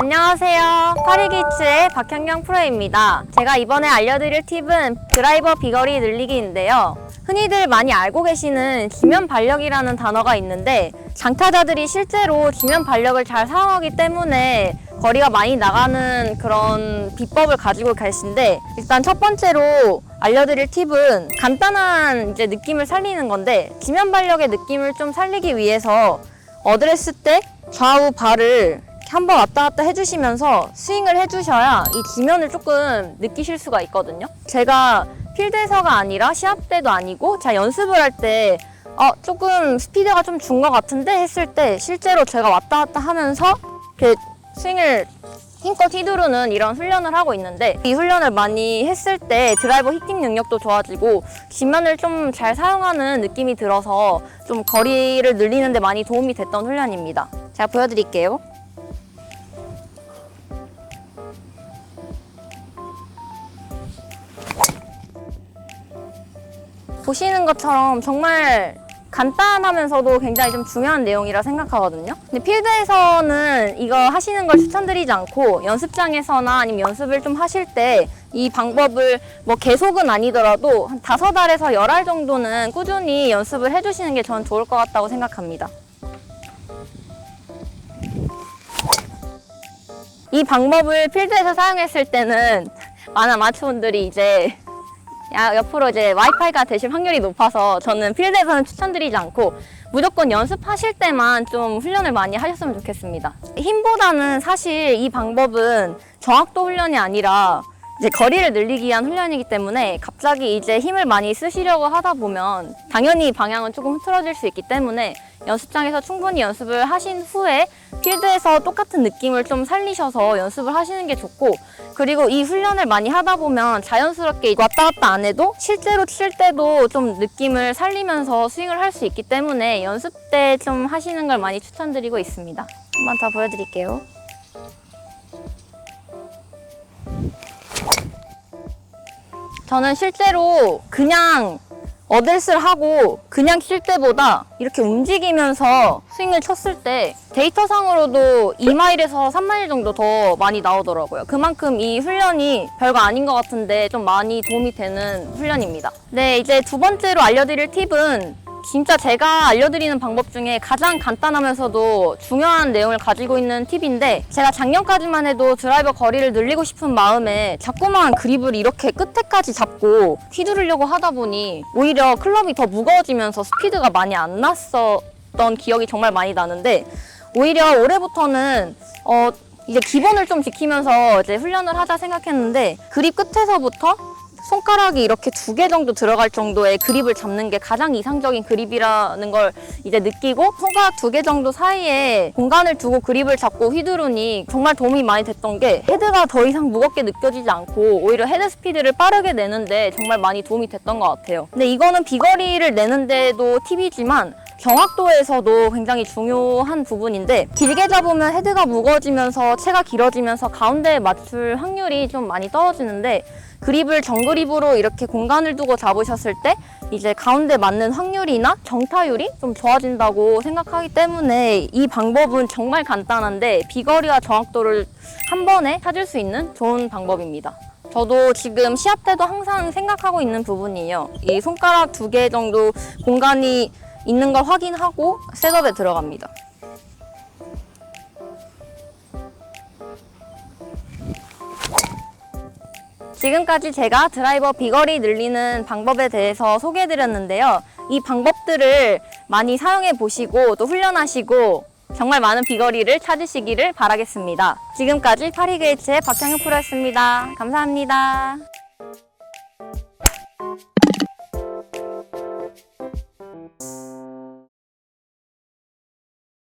안녕하세요. 파리기츠의 박현경 프로입니다. 제가 이번에 알려드릴 팁은 드라이버 비거리 늘리기인데요. 흔히들 많이 알고 계시는 지면 발력이라는 단어가 있는데 장타자들이 실제로 지면 발력을 잘 사용하기 때문에 거리가 많이 나가는 그런 비법을 가지고 계신데 일단 첫 번째로 알려드릴 팁은 간단한 이제 느낌을 살리는 건데 지면 발력의 느낌을 좀 살리기 위해서 어드레스 때 좌우 발을 이렇게 한 번 왔다 갔다 해주시면서 스윙을 해주셔야 이 지면을 조금 느끼실 수가 있거든요. 제가 필드에서가 아니라 시합 때도 아니고 제가 연습을 할때 어, 조금 스피드가 좀 준 것 같은데 했을 때 실제로 제가 왔다 갔다 하면서 이렇게 스윙을 힘껏 휘두르는 이런 훈련을 하고 있는데 이 훈련을 많이 했을 때 드라이버 히팅 능력도 좋아지고 지면을 좀 잘 사용하는 느낌이 들어서 좀 거리를 늘리는 데 많이 도움이 됐던 훈련입니다. 제가 보여드릴게요. 보시는 것처럼 정말 간단하면서도 굉장히 좀 중요한 내용이라 생각하거든요. 근데 필드에서는 이거 하시는 걸 추천드리지 않고 연습장에서나 아니면 연습을 좀 하실 때 이 방법을 뭐 계속은 아니더라도 한 다섯 알에서 열 알 정도는 꾸준히 연습을 해주시는 게 저는 좋을 것 같다고 생각합니다. 이 방법을 필드에서 사용했을 때는 많은 아마추어분들이 이제 야, 옆으로 이제 와이파이가 되실 확률이 높아서 저는 필드에서는 추천드리지 않고 무조건 연습하실 때만 좀 훈련을 많이 하셨으면 좋겠습니다. 힘보다는 사실 이 방법은 정확도 훈련이 아니라 이제 거리를 늘리기 위한 훈련이기 때문에 갑자기 이제 힘을 많이 쓰시려고 하다 보면 당연히 방향은 조금 흐트러질 수 있기 때문에 연습장에서 충분히 연습을 하신 후에 필드에서 똑같은 느낌을 좀 살리셔서 연습을 하시는 게 좋고 그리고 이 훈련을 많이 하다 보면 자연스럽게 왔다 갔다 안 해도 실제로 칠 때도 좀 느낌을 살리면서 스윙을 할 수 있기 때문에 연습 때 좀 하시는 걸 많이 추천드리고 있습니다. 한번 더 보여드릴게요. 저는 실제로 그냥 어드레스를 하고 그냥 칠 때보다 이렇게 움직이면서 스윙을 쳤을 때 데이터상으로도 2마일에서 3마일 정도 더 많이 나오더라고요. 그만큼 이 훈련이 별거 아닌 것 같은데 좀 많이 도움이 되는 훈련입니다. 네, 이제 두 번째로 알려드릴 팁은 진짜 제가 알려드리는 방법 중에 가장 간단하면서도 중요한 내용을 가지고 있는 팁인데 제가 작년까지만 해도 드라이버 거리를 늘리고 싶은 마음에 자꾸만 그립을 이렇게 끝에까지 잡고 휘두르려고 하다 보니 오히려 클럽이 더 무거워지면서 스피드가 많이 안 났었던 기억이 정말 많이 나는데 오히려 올해부터는 어 이제 기본을 좀 지키면서 이제 훈련을 하자 생각했는데 그립 끝에서부터 손가락이 이렇게 두 개 정도 들어갈 정도의 그립을 잡는 게 가장 이상적인 그립이라는 걸 이제 느끼고 손가락 두 개 정도 사이에 공간을 두고 그립을 잡고 휘두르니 정말 도움이 많이 됐던 게 헤드가 더 이상 무겁게 느껴지지 않고 오히려 헤드 스피드를 빠르게 내는데 정말 많이 도움이 됐던 것 같아요. 근데 이거는 비거리를 내는데도 팁이지만 정확도에서도 굉장히 중요한 부분인데 길게 잡으면 헤드가 무거워지면서 체가 길어지면서 가운데에 맞출 확률이 좀 많이 떨어지는데 그립을 정그립으로 이렇게 공간을 두고 잡으셨을 때 이제 가운데 맞는 확률이나 정타율이 좀 좋아진다고 생각하기 때문에 이 방법은 정말 간단한데 비거리와 정확도를 한 번에 찾을 수 있는 좋은 방법입니다. 저도 지금 시합 때도 항상 생각하고 있는 부분이에요. 이 손가락 두 개 정도 공간이 있는 걸 확인하고 셋업에 들어갑니다. 지금까지 제가 드라이버 비거리 늘리는 방법에 대해서 소개해드렸는데요. 이 방법들을 많이 사용해 보시고 또 훈련하시고 정말 많은 비거리를 찾으시기를 바라겠습니다. 지금까지 파리게이츠의 박향현 프로였습니다. 감사합니다.